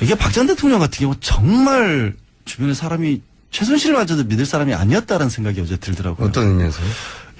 이게 박 전 대통령 같은 경우 정말 주변에 사람이 최순실마저도 믿을 사람이 아니었다는 생각이 어제 들더라고요. 어떤 의미에서?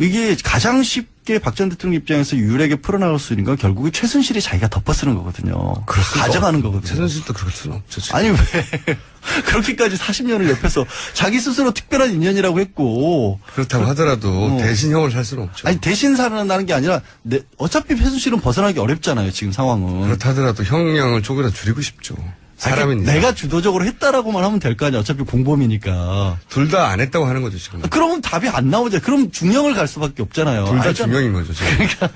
이게 가장 쉽게 박 전 대통령 입장에서 유일하게 풀어나갈 수 있는 건 결국에 최순실이 자기가 덮어쓰는 거거든요. 가져가는 없- 거거든요. 최순실도 그럴 수는 없죠. 지금. 아니 왜 그렇게까지 40년을 옆에서 자기 스스로 특별한 인연이라고 했고 그렇다고 하더라도 어. 대신 형을 살 수는 없죠. 아니 대신 살아나는 게 아니라 내, 어차피 최순실은 벗어나기 어렵잖아요 지금 상황은. 그렇다 하더라도 형량을 조금이라도 줄이고 싶죠. 사람은 아니, 내가 주도적으로 했다라고만 하면 될 거 아니야 어차피 공범이니까. 둘 다 안 했다고 하는 거죠 지금. 그러면 답이 안 나오죠. 그럼 중형을 갈 수밖에 없잖아요. 둘 다. 중형인 거죠 지금. 그러니까.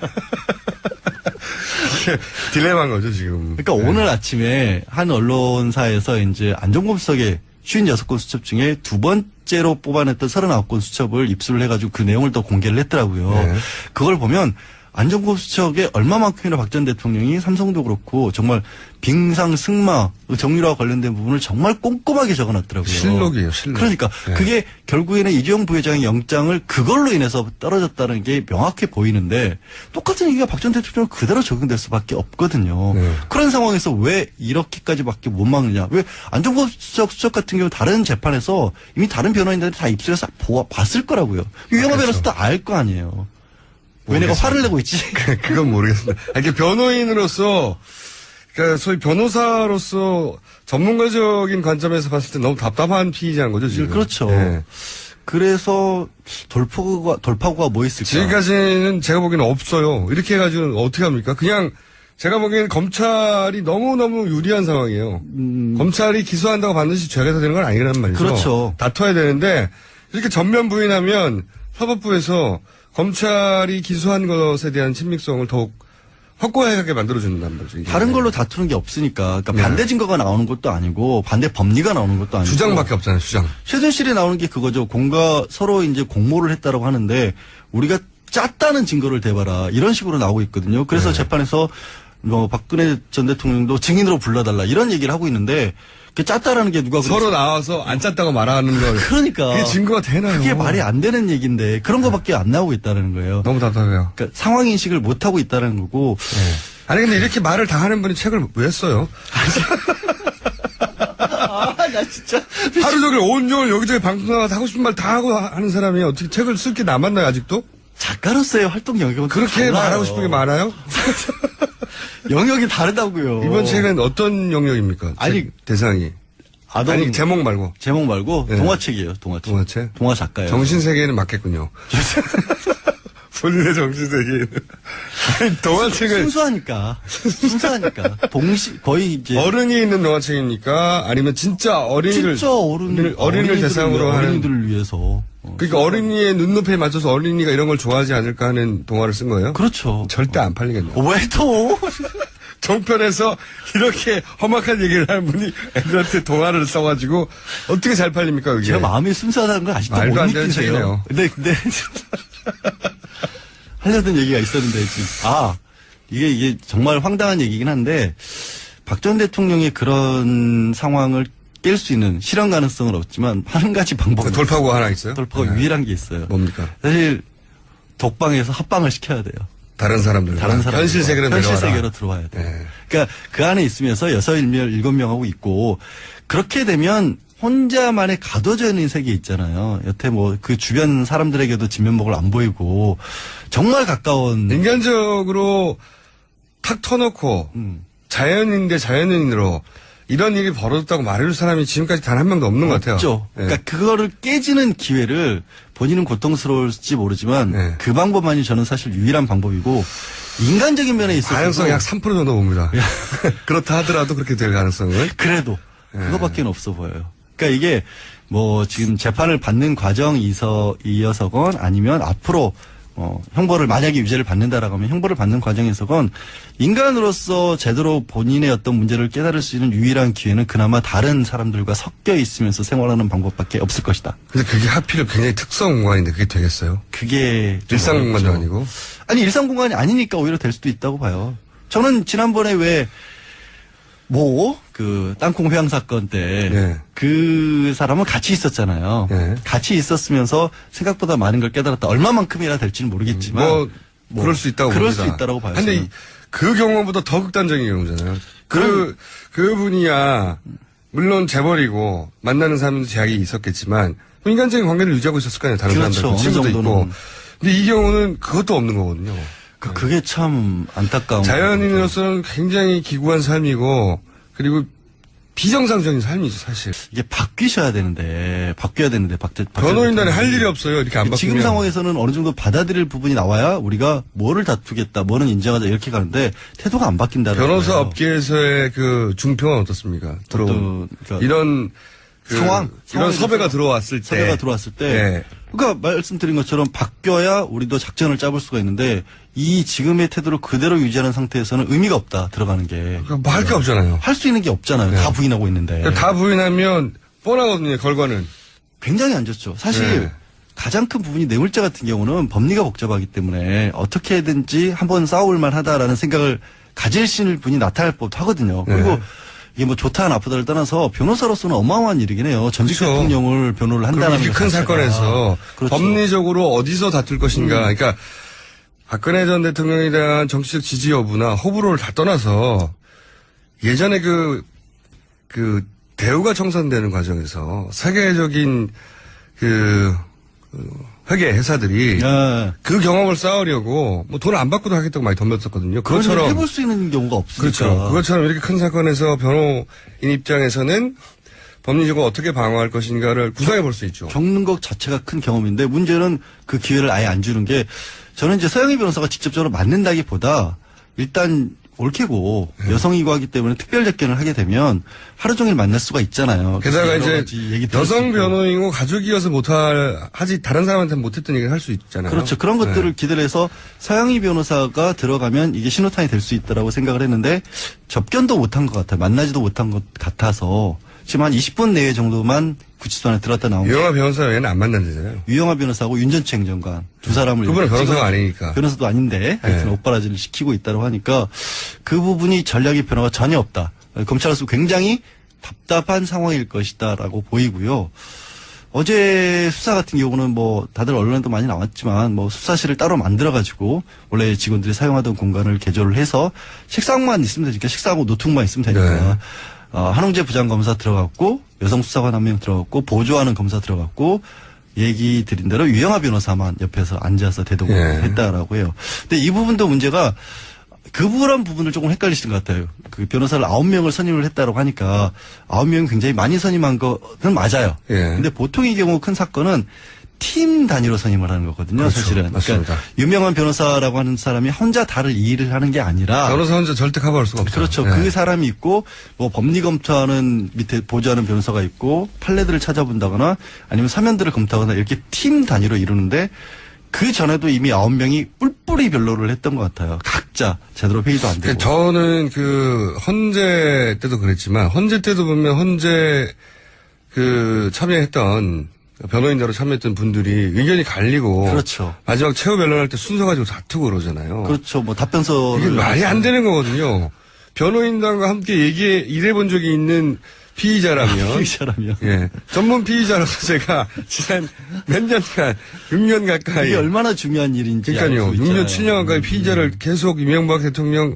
딜레마인 거죠 지금. 그러니까 네. 오늘 아침에 한 언론사에서 이제 안종범 수석의 56건 수첩 중에 두 번째로 뽑아냈던 39건 수첩을 입수를 해가지고 그 내용을 또 공개를 했더라고요. 네. 그걸 보면 안종범 수석에 얼마만큼이나 박 전 대통령이 삼성도 그렇고 정말 빙상 승마 정유라와 관련된 부분을 정말 꼼꼼하게 적어놨더라고요. 실록이에요, 실록. 그러니까 네. 그게 결국에는 이주영 부회장의 영장을 그걸로 인해서 떨어졌다는 게 명확해 보이는데 똑같은 얘기가 박 전 대통령 그대로 적용될 수밖에 없거든요. 네. 그런 상황에서 왜 이렇게까지밖에 못 막느냐? 왜 수석 수석 같은 경우 다른 재판에서 이미 다른 변호인들이 다 입술에서 보아, 봤을 거라고요. 유영호 그렇죠. 변호사도 알 거 아니에요. 왜 내가 모르겠습니다. 화를 내고 있지? 그건 모르겠습니다. 아, 이게 변호인으로서, 그러니까 소위 변호사로서 전문가적인 관점에서 봤을 때 너무 답답한 피의자인 거죠, 지금. 그렇죠. 예. 그래서 돌파구가 돌파구가 뭐 있을까? 지금까지는 제가 보기에는 없어요. 이렇게 해가지고 어떻게 합니까? 그냥 제가 보기에는 검찰이 너무너무 유리한 상황이에요. 검찰이 기소한다고 반드시 죄가 되는 건 아니란 말이죠. 음. 그렇죠. 다퉈야 되는데 이렇게 전면 부인하면 사법부에서 검찰이 기소한 것에 대한 친밀성을 더욱 확고하게 만들어준단 말이죠. 이게. 다른 걸로 다투는 게 없으니까 그러니까 네. 반대 증거가 나오는 것도 아니고 반대 법리가 나오는 것도 아니고 주장밖에 없잖아요, 주장. 최순실이 나오는 게 그거죠. 공가 서로 이제 공모를 했다라고 하는데 우리가 짰다는 증거를 대봐라 이런 식으로 나오고 있거든요. 그래서 네. 재판에서 뭐 박근혜 전 대통령도 증인으로 불러달라 이런 얘기를 하고 있는데 그 짰다라는 게 누가 서로 나와서 안 짰다고 말하는 걸. 그러니까 그게 증거가 되나요? 그게 말이 안 되는 얘기인데 그런 거밖에 안 나오고 있다는 거예요. 너무 답답해요. 그러니까 상황 인식을 못 하고 있다는 거고 네. 아니 근데 이렇게 말을 다 하는 분이 책을 왜 써요? 아나 진짜 하루 종일 온종일 여기저기 방송 나가서 하고 싶은 말 다 하고 하- 하는 사람이 어떻게 책을 쓸 게 남았나요 아직도? 작가로서의 활동 영역은 그렇게. 말하고 싶은 게 많아요? 영역이 다르다고요. 이번 책은 어떤 영역입니까? 아니, 책 대상이 아동 아니 제목 말고 제목 말고 네. 동화책이에요. 동화책. 동화책? 동화 작가예요. 정신 세계에는 맞겠군요. 본인의 정신 세계에는 아니, 동화책을 순수하니까 순수하니까 동시 거의 이제 어른이 있는 동화책입니까? 아니면 진짜 어린이를 진짜 어른 어린이를 어린이들을 대상으로 하는 어린이들을 위해서 어. 그러니까 어린이의 눈높이에 맞춰서 어린이가 이런 걸 좋아하지 않을까 하는 동화를 쓴 거예요? 그렇죠. 절대 안 팔리겠네요. 어, 왜 또? 종편에서 이렇게 험악한 얘기를 하는 분이 애들한테 동화를 써가지고 어떻게 잘 팔립니까 그게? 제가 마음이 순수하다는 걸 아직도 말도 못 느끼세요. 근데 근데 하려던 얘기가 있었는데 지금 아 이게 이게 정말 황당한 얘기긴 한데 박 전 대통령의 그런 상황을 깰 수 있는 실현 가능성은 없지만 한 가지 방법이 돌파구가 하나 있어요? 돌파가 네. 유일한 게 있어요. 뭡니까? 사실 독방에서 합방을 시켜야 돼요. 다른 사람들 다른 사람 현실 세계로 현실. 세계로 들어와야 돼. 네. 그러니까 그 안에 있으면서 여섯 일명 일곱 명하고 있고 그렇게 되면 혼자만의 가둬져 있는 세계 있잖아요. 여태 뭐 그 주변 사람들에게도 진면목을 안 보이고 정말 가까운 네. 인간적으로 탁 터놓고 음. 자연인 대 자연인으로 이런 일이 벌어졌다고 말해줄 사람이 지금까지 단 한 명도 없는 것 같아요. 없죠. 네. 그러니까 그거를 깨지는 기회를 본인은 고통스러울지 모르지만 네. 그 방법만이 저는 사실 유일한 방법이고 인간적인 면에 있어서 가능성이 약3% 정도 봅니다. 그렇다 하더라도 그렇게 될 가능성은 그래도 네. 그거밖에 없어 보여요. 그러니까 이게 뭐 지금 재판을 받는 과정 이서 이어서건 아니면 앞으로 어 형벌을 만약에 유죄를 받는다라고 하면 형벌을 받는 과정에서건 인간으로서 제대로 본인의 어떤 문제를 깨달을 수 있는 유일한 기회는 그나마 다른 사람들과 섞여 있으면서 생활하는 방법밖에 없을 것이다. 근데 그게 하필 굉장히 특성 공간인데 그게 되겠어요? 그게 좀 일상 공간도 어렵죠. 아니고 아니 일상 공간이 아니니까 오히려 될 수도 있다고 봐요. 저는 지난번에 왜 뭐, 그, 땅콩 회항 사건 때, 네. 그 사람은 같이 있었잖아요. 네. 같이 있었으면서 생각보다 많은 걸 깨달았다. 얼마만큼이나 될지는 모르겠지만. 뭐, 그럴 수 있다고 그럴 봅니다. 수 있다라고 봐요. 근데 그 경우보다 더 극단적인 경우잖아요. 그, 그분이야, 물론 재벌이고, 만나는 사람도 제약이 있었겠지만, 뭐 인간적인 관계를 유지하고 있었을 거 아니에요. 다른 그렇죠. 사람들. 어느 친구도 있고. 근데 이 경우는 그것도 없는 거거든요. 그, 그게 참 안타까운. 자연인으로서는 굉장히 기구한 삶이고, 그리고 비정상적인 삶이죠, 사실. 이게 바뀌셔야 되는데 바뀌어야 되는데 박, 박 변호인단에 할 일이 없어요. 이렇게 안 바꾸면. 지금 상황에서는 어느 정도 받아들일 부분이 나와야 우리가 뭐를 다투겠다, 뭐는 인정하자 이렇게 가는데 태도가 안 바뀐다는 변호사 거예요. 업계에서의 그 중평은 어떻습니까? 들어온. 그러니까 이런 그 상황, 이런 섭외가 들어왔을 때 섭외가 들어왔을 때 네. 그러니까 말씀드린 것처럼 바뀌어야 우리도 작전을 짜볼 수가 있는데 이 지금의 태도를 그대로 유지하는 상태에서는 의미가 없다 들어가는 게뭐할 게 없잖아요. 할 수 있는 게 없잖아요. 네. 다 부인하고 있는데 그러니까 다 부인하면 뻔하거든요. 결과는. 굉장히 안 좋죠. 사실 네. 가장 큰 부분이 뇌물죄 같은 경우는 법리가 복잡하기 때문에 어떻게든지 한번 싸울 만하다라는 생각을 가질 분이 나타날 법도 하거든요. 네. 그리고 이게 뭐 좋다 나쁘다를 떠나서 변호사로서는 어마어마한 일이긴 해요. 전직 그렇죠. 대통령을 변호를 한다는 이렇게 것큰 자체가. 사건에서 그렇죠. 음. 법리적으로 어디서 다툴 것인가. 그러니까 박근혜 전 대통령에 대한 정치적 지지 여부나 호불호를 다 떠나서 예전에 그, 그 대우가 청산되는 과정에서 세계적인 그, 그 회계 회사들이 예. 그 경험을 쌓으려고 뭐 돈을 안 받고도 하겠다고 많이 덤볐었거든요. 그것처럼 해볼 수 있는 경우가 없으니까. 그렇죠. 그것처럼 이렇게 큰 사건에서 변호인 입장에서는 법리적으로 어떻게 방어할 것인가를 구상해 볼 수 있죠. 겪는 것 자체가 큰 경험인데 문제는 그 기회를 아예 안 주는 게 저는 이제 서영희 변호사가 직접적으로 맞는다기보다 일단 옳게고 네. 여성이고 하기 때문에 특별 접견을 하게 되면 하루 종일 만날 수가 있잖아요. 게다가 이제 여성 있고. 변호인이고 가족이어서 못할 하지 다른 사람한테 못했던 얘기를 할 수 있잖아요. 그렇죠. 그런 것들을 네. 기대를 해서 서영희 변호사가 들어가면 이게 신호탄이 될 수 있다라고 생각을 했는데 접견도 못한 것 같아요. 만나지도 못한 것 같아서 지금 한 20분 내외 정도만 구치소 안에 들어갔다 나온 게 유영아 변호사 외에는 안 만난대잖아요. 유영아 변호사하고 윤전치 행정관 두 사람을 그분은 이렇게 변호사가 찍어서 아니니까. 변호사도 아닌데 하여튼 네. 오빠라지를 시키고 있다고 하니까 그 부분이 전략의 변화가 전혀 없다. 검찰로서 굉장히 답답한 상황일 것이다라고 보이고요. 어제 수사 같은 경우는 뭐 다들 언론에도 많이 나왔지만 뭐 수사실을 따로 만들어 가지고 원래 직원들이 사용하던 공간을 개조를 해서 식상만 있으면 되니까 식사하고 노트북만 있으면 되니까 네. 어, 한홍재 부장검사 들어갔고 여성 수사관 한 명 들어갔고 보조하는 검사 들어갔고 얘기 드린 대로 유영아 변호사만 옆에서 앉아서 대동을 예. 했다라고 해요. 근데 이 부분도 문제가 그런 부분을 조금 헷갈리시는 것 같아요. 그 변호사를 아홉 명을 선임을 했다라고 하니까 아홉 명 굉장히 많이 선임한 거는 맞아요. 예. 근데 보통의 경우 큰 사건은 팀 단위로 선임을 하는 거거든요. 그렇죠. 사실은. 맞습니다. 그러니까 유명한 변호사라고 하는 사람이 혼자 다를 일을 하는 게 아니라 변호사 혼자 절대 커버할 수가 없어요. 그렇죠. 네. 그 사람이 있고 뭐 법리 검토하는 밑에 보조하는 변호사가 있고 판례들을 찾아본다거나 아니면 사면들을 검토하거나 이렇게 팀 단위로 이루는데 그 전에도 이미 아홉 명이 뿔뿔이 변로를 했던 것 같아요. 각자 제대로 회의도 안 되고. 그러니까 저는 그 헌재 때도 그랬지만 헌재 때도 보면 헌재 그 참여했던 변호인으로 참여했던 분들이 의견이 갈리고 그렇죠. 마지막 최후 변론할 때 순서 가지고 다투고 그러잖아요. 그렇죠. 뭐 답변서를 이게 말이 안 되는 거거든요. 변호인단과 함께 얘기해 일해본 적이 있는 피의자라면 이 사람이요. 예 전문 피의자로서 제가 지난 몇 년간 6년 가까이 이게 얼마나 중요한 일인지. 그러니까요. 알수 6년, 있잖아요. 음. 7년 가까이 피의자를 계속 이명박 대통령,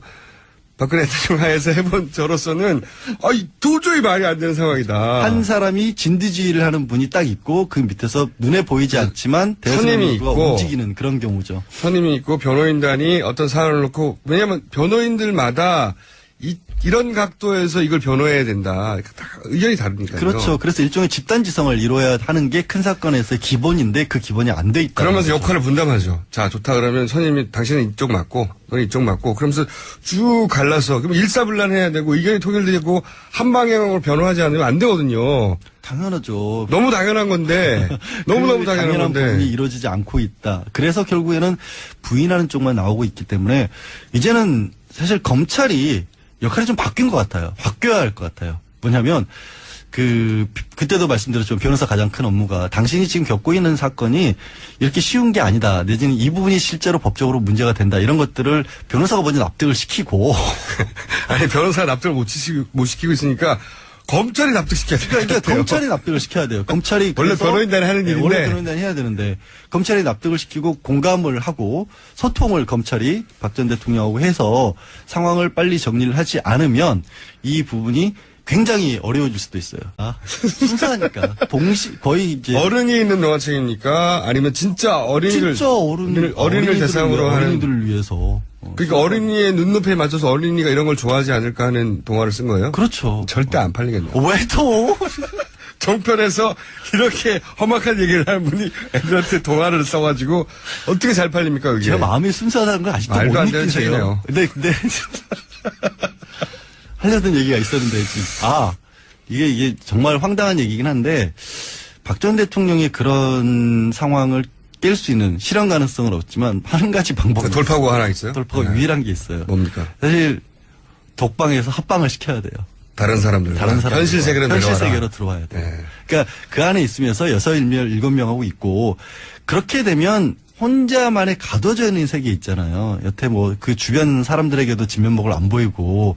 박근혜 대통령 하에서 해본 저로서는, 아이, 도저히 말이 안 되는 상황이다. 한 사람이 진두지휘를 하는 분이 딱 있고 그 밑에서 눈에 보이지 않지만 네. 선임이 대선임과 있고. 움직이는 그런 경우죠. 선임이 있고 변호인단이 어떤 사안을 놓고, 왜냐면 변호인들마다 이, 이런 각도에서 이걸 변호해야 된다. 다 의견이 다르니까요. 그렇죠. 그래서 일종의 집단지성을 이루어야 하는 게 큰 사건에서의 기본인데 그 기본이 안 돼 있다. 그러면서 역할을 분담하죠. 자, 좋다 그러면 선임이 당신은 이쪽 맞고, 너는 이쪽 맞고, 그러면서 쭉 갈라서, 그럼 일사불란해야 되고, 의견이 통일되고, 한 방향으로 변호하지 않으면 안 되거든요. 당연하죠. 너무 당연한 건데, 너무너무 그 당연한 건데. 부분이 이루어지지 않고 있다. 그래서 결국에는 부인하는 쪽만 나오고 있기 때문에 이제는 사실 검찰이 역할이 좀 바뀐 것 같아요. 바뀌어야 할 것 같아요. 뭐냐면 그 그때도 말씀드렸지만 변호사 가장 큰 업무가 당신이 지금 겪고 있는 사건이 이렇게 쉬운 게 아니다. 내지는 이 부분이 실제로 법적으로 문제가 된다. 이런 것들을 변호사가 먼저 납득을 시키고 아니, 변호사 납득을 못 시키고, 못 시키고 있으니까, 검찰이 납득시켜야 될것 그러니까 같아요. 검찰이 납득을 시켜야 돼요. 검찰이 원래 변호인단이 하는 네, 일인데. 원래 변호인단이 해야 되는데 검찰이 납득을 시키고 공감을 하고 소통을 검찰이 박 전 대통령하고 해서 상황을 빨리 정리를 하지 않으면 이 부분이 굉장히 어려워질 수도 있어요. 아, 순수하니까 동시 거의 이제 어른이 있는 동화책입니까? 아니면 진짜 어린이를 진짜 어른 어린이를, 어린이를 대상으로 하는 어린이들을 위해서 어, 그러니까 어린이의 눈높이에 맞춰서 어린이가 이런 걸 좋아하지 않을까 하는 동화를 쓴 거예요? 그렇죠. 절대 안 팔리겠네요. 어, 왜 또? 정편에서 이렇게 험악한 얘기를 하는 분이 애들한테 동화를 써가지고 어떻게 잘 팔립니까, 그게? 제가 마음이 순수하다는 걸 아직도 말도 못 안 되는 느끼세요. 책이네요. 근데 근데 진짜 하려던 얘기가 있었는데 지금 아 이게 이게 정말 황당한 얘기긴 한데 박 전 대통령의 그런 상황을 깰 수 있는 실현 가능성은 없지만 한 가지 방법이 돌파구가 하나 있어요? 돌파가 네. 유일한 게 있어요. 뭡니까? 사실 독방에서 합방을 시켜야 돼요. 다른 사람들. 다른 사람 현실 세계로 현실 내려와라. 세계로 들어와야 돼. 네. 그러니까 그 안에 있으면서 여섯 일명 일곱 명하고 있고 그렇게 되면 혼자만의 가둬져 있는 세계 있잖아요. 여태 뭐 그 주변 사람들에게도 진면목을 안 보이고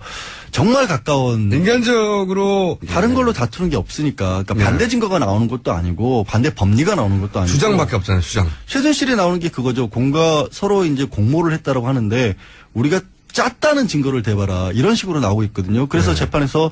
정말 가까운 인간적으로 다른 걸로 다투는 게 없으니까 그러니까 네. 반대 증거가 나오는 것도 아니고 반대 법리가 나오는 것도 아니고 주장밖에 없잖아요, 주장. 최순실이 나오는 게 그거죠. 공가 서로 이제 공모를 했다라고 하는데 우리가 짰다는 증거를 대봐라 이런 식으로 나오고 있거든요. 그래서 네. 재판에서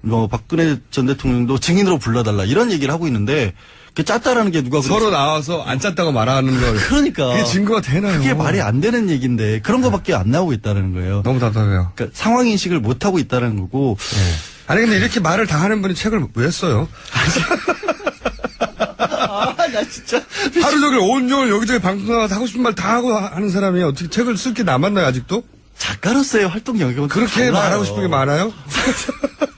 뭐 박근혜 전 대통령도 증인으로 불러달라 이런 얘기를 하고 있는데 그 짰다라는 게 누가 서로 나와서 안 짰다고 말하는 걸. 그러니까 그게 증거가 되나요? 그게 말이 안 되는 얘기인데 그런 거밖에 안 나오고 있다는 거예요. 너무 답답해요. 그러니까 상황 인식을 못 하고 있다는 거고 네. 아니 근데 이렇게 말을 다 하는 분이 책을 왜 써요? 아나 진짜 하루 종일 온종일 여기저기 방송 나가서 하고 싶은 말 다 하고 하는 사람이 어떻게 책을 쓸 게 남았나요 아직도? 작가로서의 활동 영역은 그렇게. 말하고 싶은 게 많아요?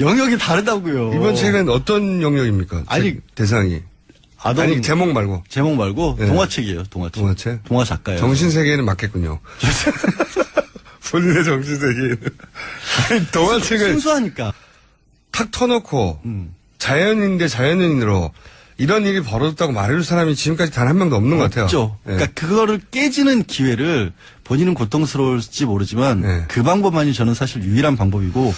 영역이 다르다고요. 이번 책은 어떤 영역입니까? 아니, 책 대상이 아동 아니 제목 말고 제목 말고 네. 동화책이에요. 동화책. 동화책? 동화 작가예요. 정신 세계에는 맞겠군요. 본인의 정신 세계에는 아니 동화책을 순수하니까. 탁 터놓고 음. 자연인대 자연인으로 이런 일이 벌어졌다고 말해줄 사람이 지금까지 단 한 명도 없는 것 같아요. 없죠. 예. 그러니까 그거를 깨지는 기회를 본인은 고통스러울지 모르지만 네. 그 방법만이 저는 사실 유일한 방법이고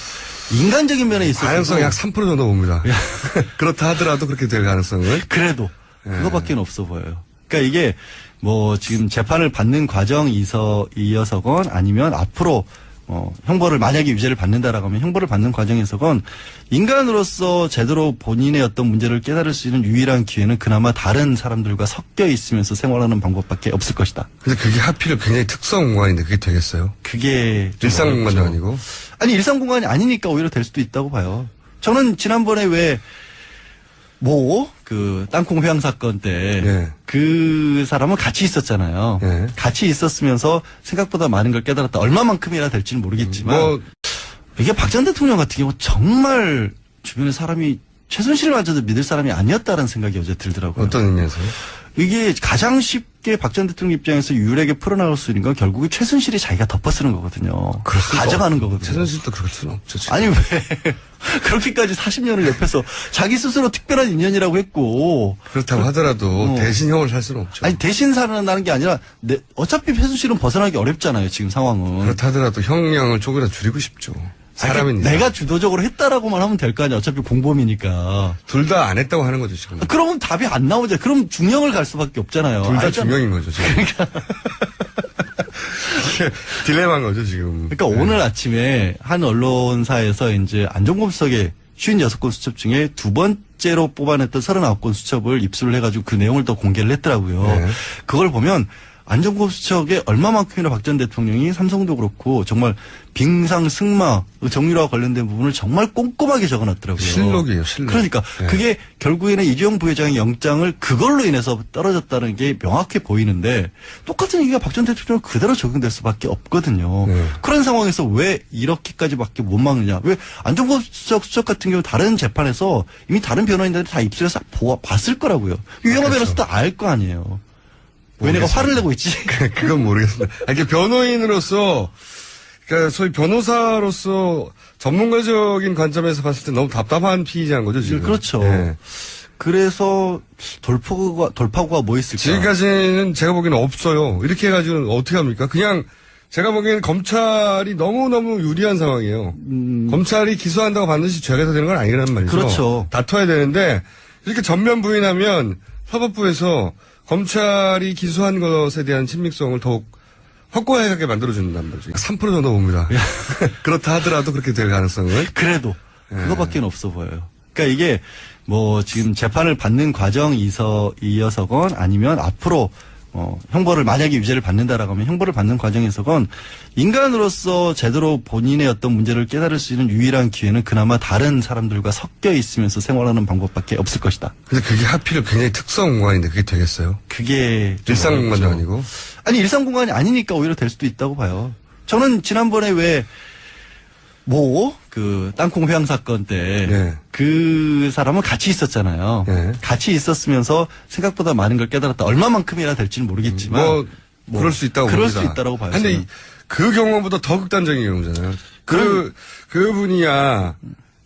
인간적인 면에 있어서 가능성이 약 3% 정도 봅니다. 그렇다 하더라도 그렇게 될 가능성은 그래도 네. 그거밖에 없어 보여요. 그러니까 이게 뭐 지금 재판을 받는 과정이서 이어서건 아니면 앞으로 어, 형벌을 만약에 유죄를 받는다라고 하면 형벌을 받는 과정에서건 인간으로서 제대로 본인의 어떤 문제를 깨달을 수 있는 유일한 기회는 그나마 다른 사람들과 섞여 있으면서 생활하는 방법밖에 없을 것이다. 근데 그게 하필 굉장히 특성 공간인데 그게 되겠어요? 그게 좀 일상 공간도 어렵죠. 아니고 아니 일상 공간이 아니니까 오히려 될 수도 있다고 봐요. 저는 지난번에 왜 뭐, 그, 땅콩 회항 사건 때, 예. 그 사람은 같이 있었잖아요. 예. 같이 있었으면서 생각보다 많은 걸 깨달았다. 얼마만큼이나 될지는 모르겠지만, 뭐 이게 박 전 대통령 같은 경우 정말 주변에 사람이 최순실마저도 믿을 사람이 아니었다는 생각이 어제 들더라고요. 어떤 의미에서요? 이게 가장 쉽게 박 전 대통령 입장에서 유일하게 풀어나갈 수 있는 건 결국에 최순실이 자기가 덮어쓰는 거거든요. 가져가는 없- 거거든요. 최순실도 그럴 수는 없죠. 지금. 아니 왜 그렇게까지 40년을 옆에서 자기 스스로 특별한 인연이라고 했고 그렇다고 하더라도 어. 대신 형을 살 수는 없죠. 아니 대신 살아나는 게 아니라 내, 어차피 최순실은 벗어나기 어렵잖아요 지금 상황은 그렇다 하더라도 형량을 조금이라도 줄이고 싶죠. 아니, 사람이니까. 내가 주도적으로 했다라고만 하면 될 거 아니야 어차피 공범이니까 둘 다 안 했다고 하는 거죠, 지금. 그러면 답이 안 나오죠 그럼 중형을 갈 수밖에 없잖아요 둘다 알잖아. 중형인 거죠, 지금. 그러니까. 이게 딜레마인 거죠, 지금. 그러니까 오늘 아침에 한 언론사에서 이제 안종범석의 56건 수첩 중에 두 번째로 뽑아냈던 39건 수첩을 입수를 해가지고 그 내용을 또 공개를 했더라고요. 네. 그걸 보면 안종범 수첩에 얼마만큼이나 박 전 대통령이 삼성도 그렇고 정말 빙상 승마 정유라와 관련된 부분을 정말 꼼꼼하게 적어놨더라고요. 실록이에요, 실록. 그러니까 네. 그게 결국에는 이재용 부회장의 영장을 그걸로 인해서 떨어졌다는 게 명확해 보이는데 똑같은 얘기가 박 전 대통령 그대로 적용될 수밖에 없거든요. 네. 그런 상황에서 왜 이렇게까지밖에 못 막느냐? 왜 안종범 수석 수석 같은 경우 다른 재판에서 이미 다른 변호인들이 다 입술에서 보아, 봤을 거라고요. 유영하 그렇죠. 변호사도 알 거 아니에요. 왜 내가. 화를 내고 있지? 그건 모르겠습니다. 아, 이게 변호인으로서, 그러니까 소위 변호사로서 전문가적인 관점에서 봤을 때 너무 답답한 피의자인 거죠, 지금. 그렇죠. 예. 그래서 돌파구가 돌파구가 뭐 있을까? 지금까지는 제가 보기에는 없어요. 이렇게 해가지고는 어떻게 합니까? 그냥 제가 보기에는 검찰이 너무너무 유리한 상황이에요. 검찰이 기소한다고 반드시 죄가 되는 건 아니라는 말이죠. 음. 그렇죠. 다퉈야 되는데 이렇게 전면 부인하면 사법부에서 검찰이 기소한 것에 대한 친밀성을 더욱 확고하게 만들어준단 말이죠. 3% 정도 봅니다. 그렇다 하더라도 그렇게 될 가능성은. 그래도 그거밖에 없어 보여요. 그러니까 이게 뭐 지금 재판을 받는 과정에서 이어서건 아니면 앞으로 어, 형벌을 만약에 유죄를 받는다라고 하면 형벌을 받는 과정에서건 인간으로서 제대로 본인의 어떤 문제를 깨달을 수 있는 유일한 기회는 그나마 다른 사람들과 섞여 있으면서 생활하는 방법밖에 없을 것이다. 근데 그게 하필 굉장히 특성 공간인데 그게 되겠어요? 그게 좀 일상 공간도 어렵죠. 아니고. 아니 일상 공간이 아니니까 오히려 될 수도 있다고 봐요. 저는 지난번에 왜 뭐, 그, 땅콩 회항 사건 때, 네. 그 사람은 같이 있었잖아요. 네. 같이 있었으면서 생각보다 많은 걸 깨달았다. 얼마만큼이나 될지는 모르겠지만. 뭐, 뭐 그럴 수 있다고 그럴 봅니다. 수 있다라고 봐요. 근데 저는. 이- 그 경우보다 더 극단적인 경우잖아요. 그, 그 분이야,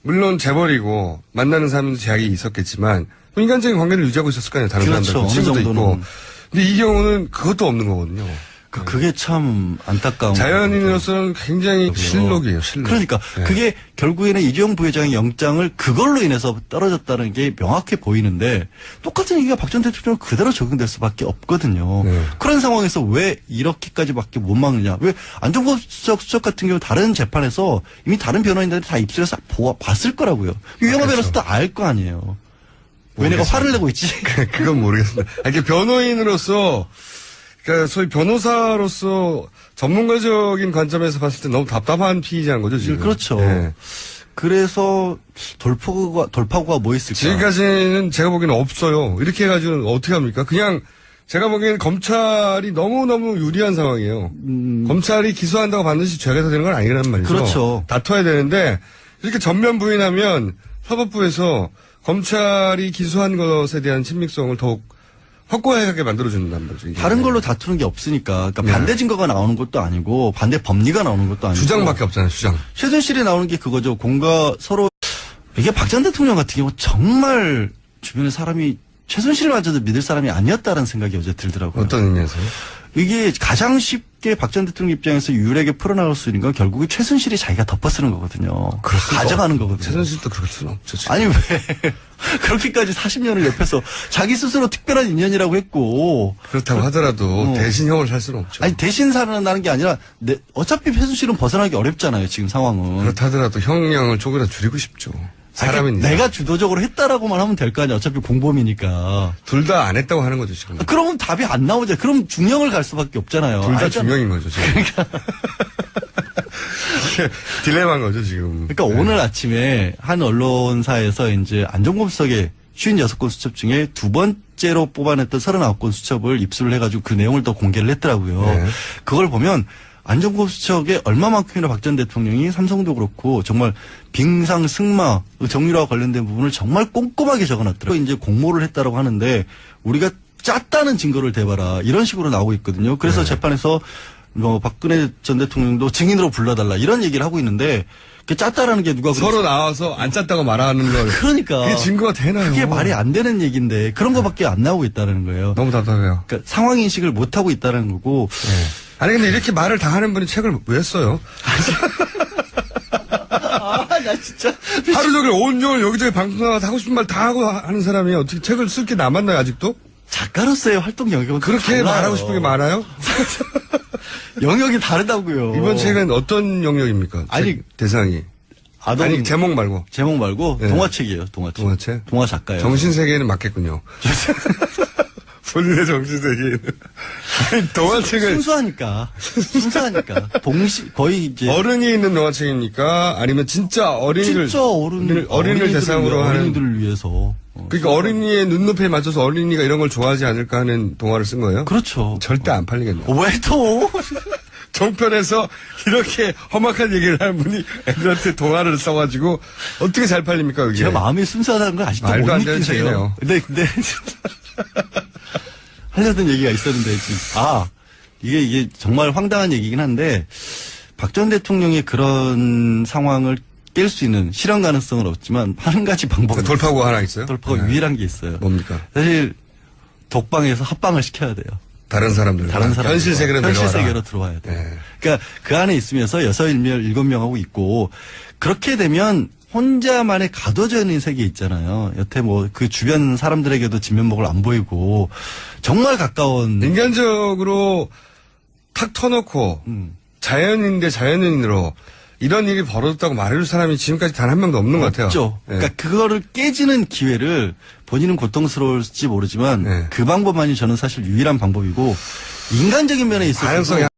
물론 재벌이고, 만나는 사람도 제약이 있었겠지만, 뭐 인간적인 관계를 유지하고 있었을 거 아니에요. 다른 그렇죠. 사람들. 어느 친구도 있고. 정도는. 근데 이 경우는 그것도 없는 거거든요. 그, 그게 참 안타까운. 자연인으로서는 굉장히 실록이에요, 실록. 그러니까 네. 그게 결국에는 이주영 부회장의 영장을 그걸로 인해서 떨어졌다는 게 명확해 보이는데 똑같은 얘기가 박 전 대통령 그대로 적용될 수밖에 없거든요. 네. 그런 상황에서 왜 이렇게까지밖에 못 막느냐? 왜 안종범 수석, 수석 같은 경우 다른 재판에서 이미 다른 변호인들이 다 입술에서 보아, 봤을 거라고요. 유영호 그렇죠. 변호사도 알 거 아니에요. 왜 내가 모르겠습니다. 화를 내고 있지? 그건 모르겠습니다. 아, 이게 변호인으로서, 그러니까 소위 변호사로서 전문가적인 관점에서 봤을 때 너무 답답한 피의자인 거죠, 지금. 그렇죠. 예. 그래서 돌파구가 돌파구가 뭐 있을까? 지금까지는 제가 보기에는 없어요. 이렇게 해가지고 어떻게 합니까? 그냥 제가 보기에는 검찰이 너무너무 유리한 상황이에요. 검찰이 기소한다고 반드시 죄가 되는 건 아니라는 말이죠. 음. 그렇죠. 다퉈야 되는데 이렇게 전면 부인하면 사법부에서 검찰이 기소한 것에 대한 친밀성을 더욱 확고하게 만들어준단 말이죠. 이게. 다른 걸로 다투는 게 없으니까 그러니까 네. 반대 증거가 나오는 것도 아니고 반대 법리가 나오는 것도 아니고 주장밖에 없잖아요, 주장. 최순실이 나오는 게 그거죠 공과 서로 이게 박 전 대통령 같은 경우 정말 주변에 사람이 최순실마저도 믿을 사람이 아니었다는 생각이 어제 들더라고요. 어떤 의미에서요? 이게 가장 쉽게 박 전 대통령 입장에서 유일하게 풀어나갈 수 있는 건 결국에 최순실이 자기가 덮어쓰는 거거든요. 가져가는 거거든요. 최순실도 그럴 수는 없죠. 지금. 아니 왜 그렇게까지 40년을 옆에서 자기 스스로 특별한 인연이라고 했고 그렇다고 하더라도 어. 대신 형을 살 수는 없죠. 아니 대신 살아나는 게 아니라 내, 어차피 최순실은 벗어나기 어렵잖아요 지금 상황은. 그렇다 하더라도 형량을 조금이라도 줄이고 싶죠. 그러니까 내가 주도적으로 했다라고만 하면 될 거 아니야 어차피 공범이니까. 둘 다 안 했다고 하는 거죠, 지금. 그러면 답이 안 나오죠. 그럼 중형을 갈 수밖에 없잖아요. 둘 다. 중형인 거죠, 지금. 그러니까. 딜레마인 거죠, 지금. 그러니까 네. 오늘 아침에 한 언론사에서 이제 안종범 수석의 56건 수첩 중에 두 번째로 뽑아냈던 39건 수첩을 입수를 해가지고 그 내용을 또 공개를 했더라고요. 네. 그걸 보면 안종범 수첩에 얼마만큼이나 박 전 대통령이 삼성도 그렇고 정말 빙상 승마 정유라와 관련된 부분을 정말 꼼꼼하게 적어놨더라고요. 이제 공모를 했다라고 하는데 우리가 짰다는 증거를 대봐라 이런 식으로 나오고 있거든요. 그래서 네. 재판에서 뭐 박근혜 전 대통령도 증인으로 불러달라 이런 얘기를 하고 있는데 그 짰다라는 게 누가 서로 나와서 안 짰다고 말하는 걸. 그러니까 그게 증거가 되나요? 그게 말이 안 되는 얘기인데 그런 거밖에 안 나오고 있다는 거예요. 너무 답답해요. 그러니까 상황 인식을 못 하고 있다는 거고 네. 아니, 근데 이렇게 말을 다 하는 분이 책을 왜 써요? 아 나 진짜 하루 종일 온종일 여기저기 방송 나가서 하고 싶은 말 다 하고 하는 사람이 어떻게 책을 쓸 게 남았나요, 아직도? 작가로서의 활동 영역은 그렇게 달라요. 말하고 싶은 게 많아요? 영역이 다르다고요. 이번 책은 어떤 영역입니까? 아니, 책 대상이. 아동 아니, 제목 말고. 제목 말고 네. 동화책이에요. 동화책. 동화책? 동화 작가예요. 정신 세계에는 맞겠군요. 본인의. 아니, 동화책을 순수하니까 순수하니까 동시 거의 이제 어른이 있는 동화책입니까? 아니면 진짜 어린이를. 진짜 어른 어린이를, 대상으로 하는. 어린이들을 위해서 어, 그러니까 어린이의 눈높이에 맞춰서 어린이가 이런 걸 좋아하지 않을까 하는 동화를 쓴 거예요? 그렇죠. 절대 안 팔리겠네요. 왜 또? 종편에서 이렇게 험악한 얘기를 하는 분이 애들한테 동화를 써가지고 어떻게 잘 팔립니까, 그게? 제가 마음이 순수하다는 걸 아직도 말도 못 안 되는 느끼세요. 책이네요. 근데 근데 하려던 얘기가 있었는데 지금 아 이게 이게 정말 황당한 얘기긴 한데 박 전 대통령의 그런 상황을 깰 수 있는 실현 가능성은 없지만 한 가지 방법이 돌파구가 하나 있어요? 돌파가 네. 유일한 게 있어요. 뭡니까? 사실 독방에서 합방을 시켜야 돼요. 다른 사람들. 다른 사람 현실 세계로 현실. 세계로 들어와야 돼. 네. 그러니까 그 안에 있으면서 여섯 명 일곱 명하고 있고 그렇게 되면 혼자만의 가둬져 있는 세계 있잖아요. 여태 뭐 그 주변 사람들에게도 진면목을 안 보이고 정말 가까운 인간적으로 탁 터놓고 음. 자연인대 자연인으로 이런 일이 벌어졌다고 말해줄 사람이 지금까지 단 한 명도 없는 것 같아요. 없죠. 예. 그러니까 그거를 깨지는 기회를 본인은 고통스러울지 모르지만 네. 그 방법만이 저는 사실 유일한 방법이고 인간적인 면에 있어서